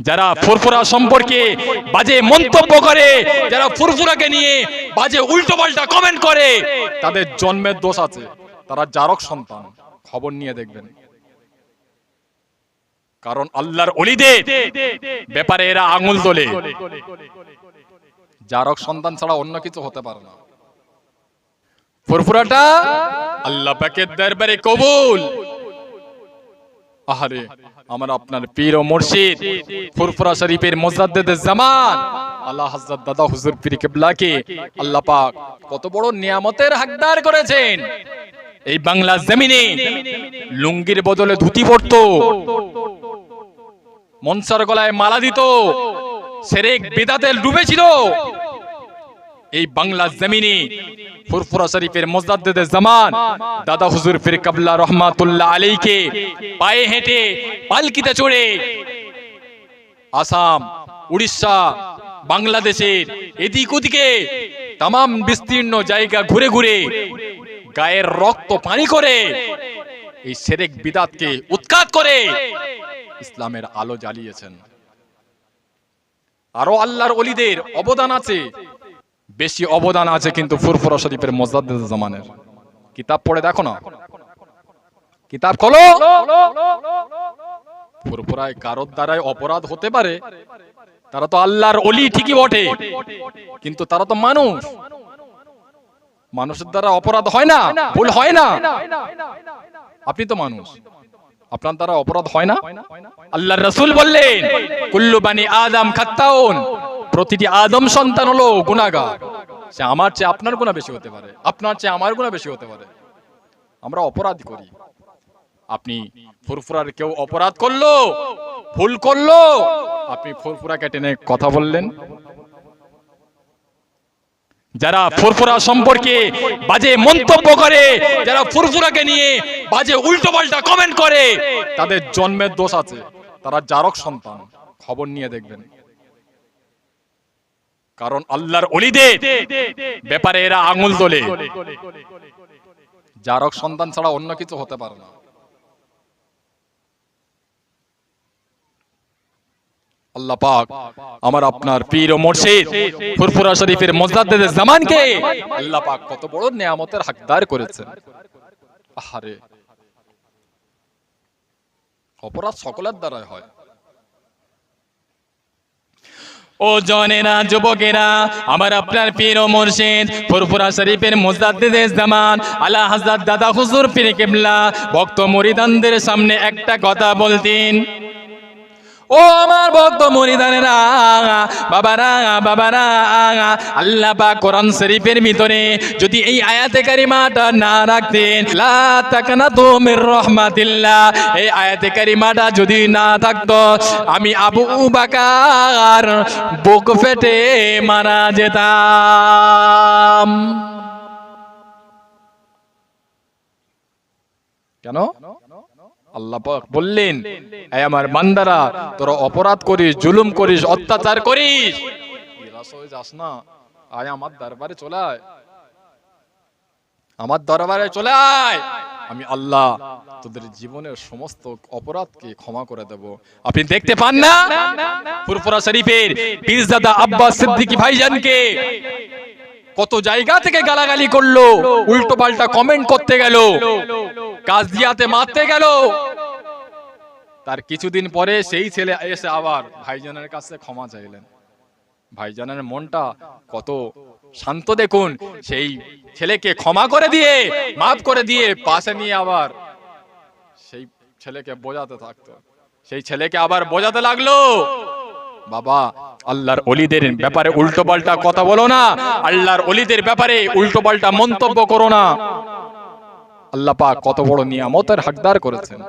যারা ফুরফুরা সম্পর্কে বাজে মন্তব্য করে, যারা ফুরফুরাকে নিয়ে বাজে উল্টো পাল্টা কমেন্ট করে, তাদের জন্মের দোষ আছে। তারা জারক সন্তান, খবর নিয়ে দেখবেন। কারণ আল্লাহর অলিদের ব্যাপারে এরা আঙুল তোলে। জারক সন্তান ছাড়া অন্য কিছু হতে পারে না। ফুরফুরাটা আল্লাহ পাকের দরবারে কবুল। আহারে। আমার আপনার পীর ও মুর্শিদ, ফুরফুরা শরীফের মুজাদ্দেদ জামান আল্লাহ হযরত দাদা হুজুর পীর কিবলাকে আল্লাহ পাক কত বড় নিয়ামতের হকদার করেছেন। এই বাংলা জমিনে লুঙ্গির বদলে ধুতি পরতো, মনসার গলায় মালা দিত, সেরেক বেদাতে ডুবেছিল এই বাংলা জমিনে ফুরফুরা শরীফের মুজাদ্দেদ জামান। দাদা হুজুর ফির কাবলা রহমাতুল্লাহ আলাইকে পায়ে হেঁটে পালকিতে চড়ে আসাম উড়িষ্যা বাংলাদেশের এদিক ওদিকে তাম বিস্তীর্ণ জায়গা ঘুরে ঘুরে গায়ের রক্ত পানি করে এই সেরেক বিদাতকে উৎখাত করে ইসলামের আলো জ্বালিয়েছেন। আরও আল্লাহর অলিদের অবদান আছে। বেশি অবদান আছে কিন্তু ফুরফুরা শরীফের মোজাদ্দেদ জামানের। কিতাব পড়ে দেখো না? কিতাব খোলো। ফুরফুরায় কারোর দ্বারাই অপরাধ হতে পারে, তারা তো আল্লাহর অলি ঠিকই বটে, কিন্তু তারা তো মানুষ। মানুষের দ্বারা অপরাধ হয় না, ভুল হয় না। আপনি তো মানুষ, আপনার দ্বারা অপরাধ হয় না? আল্লাহ রসুল বললেন, কুল্লু বানি আদম খাত্তাউন, প্রতিটি আদম সন্তান হলো গুনাহগার। সে আমার চেয়ে আপনার গুনাহ বেশি হতে পারে। আপনার চেয়ে আমার গুনাহ বেশি হতে পারে। আমরা অপরাধ করি। আপনি ফুরফুরার কেউ অপরাধ করল, ভুল করল, আপনি ফুরফুরাকে টেনে কথা বললেন। যারা ফুরফুরা সম্পর্কে বাজে মন্তব্য করে, যারা ফুরফুরাকে নিয়ে বাজে উল্টো পাল্টা কমেন্ট করে, তাদের জন্মের দোষ আছে। তারা জারক সন্তান। খবর নিয়ে দেখবেন। কারণ আল্লাহর অলিদের ব্যাপারে এরা আঙুল তোলে। জারক সন্তান ছাড়া অন্য কিছু হতে পারে না। আল্লাহ পাক আমার আপনার পীর ও মুর্শিদ ফুরফুরা শরীফের মুজাদ্দেদ জামানকে আল্লাহ পাক কত বড় নিয়ামতের হকদার করেছেন। অপরাধ সকলের দ্বারাই হয়। ও জনেরা, যুবকেরা, আমার আপনার পীর ও মুর্শিদ, ফুরফুরা শরীফের মুজাদ্দিদ জামান, আলা হাজরত দাদা হুজুর পীর কিবলা, ভক্ত মুরিদানদের সামনে একটা কথা বলতেন। ও আমার ভক্ত মুরিদানেরা বাবারা বাবারা, আল্লাহ পাক কোরআন শরীফের ভিতরে যদি এই আয়াতে কারিমাটা না রাখতেন, লা তাকানাতু মির রাহমাতিল্লাহ, এই আয়াতে কারিমাটা যদি না থাকতো, আমি আবু বাকার বুক ফেটে মারা যেতাম। কেন? আল্লাহ বললেন এই আমার বান্দারা তোরা অপরাধ করিস জুলুম করিস অত্যাচার করিস। যাস না। আয় আমার দরবারে চলে আয়। আমার দরবারে চলে আয়। আমি আল্লাহ তোদের জীবনের সমস্ত অপরাধকে ক্ষমা করে দেব। আপনি দেখতে পান না? ফুরফুরা শরীফের পীরজাদা আব্বাস সিদ্দিকী ভাইজানকে কত জায়গা থেকে গালাগালি করল উল্টো পাল্টা কমেন্ট করতে গেল কাজ দিয়াতে মারতে গেল তার কিছুদিন পরে সেই ছেলে এসে আবার ভাইজানের কাছে ক্ষমা চাইলেন। ভাইজানের মনটা কত শান্ত দেখুন, সেই ছেলেকে ক্ষমা করে দিয়ে, মাফ করে দিয়ে পাশে নিয়ে আবার সেই ছেলেকে বোঝাতে থাকতো। সেই ছেলেকে আবার বোঝাতে লাগল, বাবা, আল্লাহর অলিদের ব্যাপারে উল্টো পাল্টা কথা বলো না, আল্লাহর অলিদের ব্যাপারে উল্টো পাল্টা মন্তব্য করো না। আল্লাহ কত বড় নিয়ামতের হকদার করেছেন।